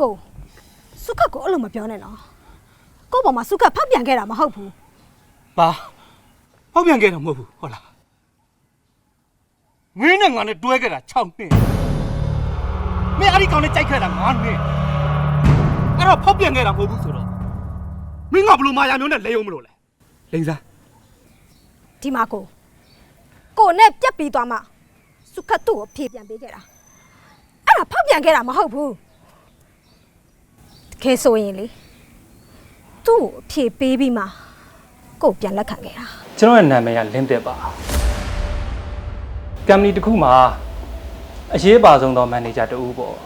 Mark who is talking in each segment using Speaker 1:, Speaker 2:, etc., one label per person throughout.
Speaker 1: ကိုစုခတ်ကိုအဲ့လိုမပြောနဲ့နော်ကို့ပေါ်မှာစုခတ်ဖောက်ပြန်ခဲ့တာမဟုတ်ဘူး
Speaker 2: ဘာဟောက်ပြန်ခဲ့တာမဟုတ်ဘူးဟုတ်လားမင်းနဲ့ငါနဲ့တွဲခဲ့တာ6နှစ်မင်းအဲ့ဒီကောင်နဲ့ကြိုက်ခဲ့တာ9နှစ်အဲ့တော့ဖောက်ပြန်ခဲ့တာမဟုတ်ဘူးဆိုတော့မင်းကဘလို့မာယာမျိုးနဲ့လဲရုံမလို့လဲလိန်စား
Speaker 1: ဒီမှာကိုကိုနဲ့ပြက်ပြီးသွားမှစုခတ်သူ့ကိုဖြေပြန်ပေးခဲ့တာအဲ့ဒါဖောက်ပြန်ခဲ့တာမဟုတ်ဘူး တကယ်ဆိုရင်လေသူ့ကိုအဖြေပေးပြီးမှကို့ပြန်လက်ခံခဲ့တာ
Speaker 3: ကျွန်တော်ရဲ့နာမည်ကလင်းတက်ပါကမ်ပဏီတစ်ခုမှာအရေးပါဆုံးသောမန်နေဂျာတဦးပေါ့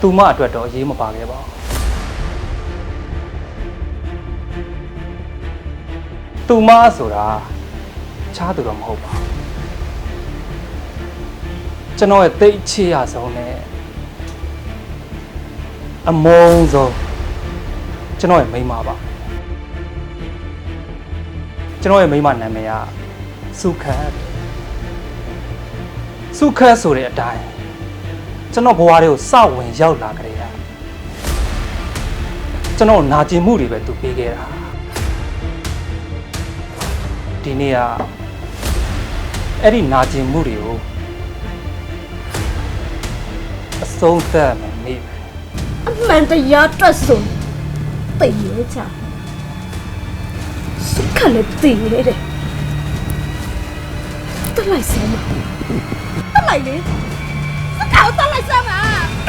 Speaker 3: သူမအတွက်တော့အရေးမပါခဲ့ပါဘူးသူမဆိုတာချားသူတော့မဟုတ်ပါဘူးကျွန်တော်ရဲ့တိတ်ချေရဆုံးနဲ့ အမုန်းဆုံးကျွန်တော်ရဲ့မိန်းမပါကျွန်တော်ရဲ့မိန်းမနာမည်ကစုခတ်စုခတ်ဆိုတဲ့အတိုင်းကျွန်တော်ဘဝတွေကိုစဝင်ရောက်လာကြတဲ့ကကျွန်တော်နာကျင်မှုတွေပဲသူပေးခဲ့တာဒီနေ့ကအဲ့ဒီနာကျင်မှုတွေကိုအဆုံးသတ်မယ်နေ့ပဲ
Speaker 1: အ မှန်တရားတွက်ဆိုသိရဲချာစုခတ်လည်းသိရဲတယ်တက်လိုက်စမ်းပါတက်လိုက်လေစကောက်တက်လိုက်စမ်းပါ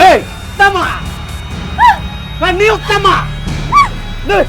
Speaker 2: အေးတမငါနေတမလေ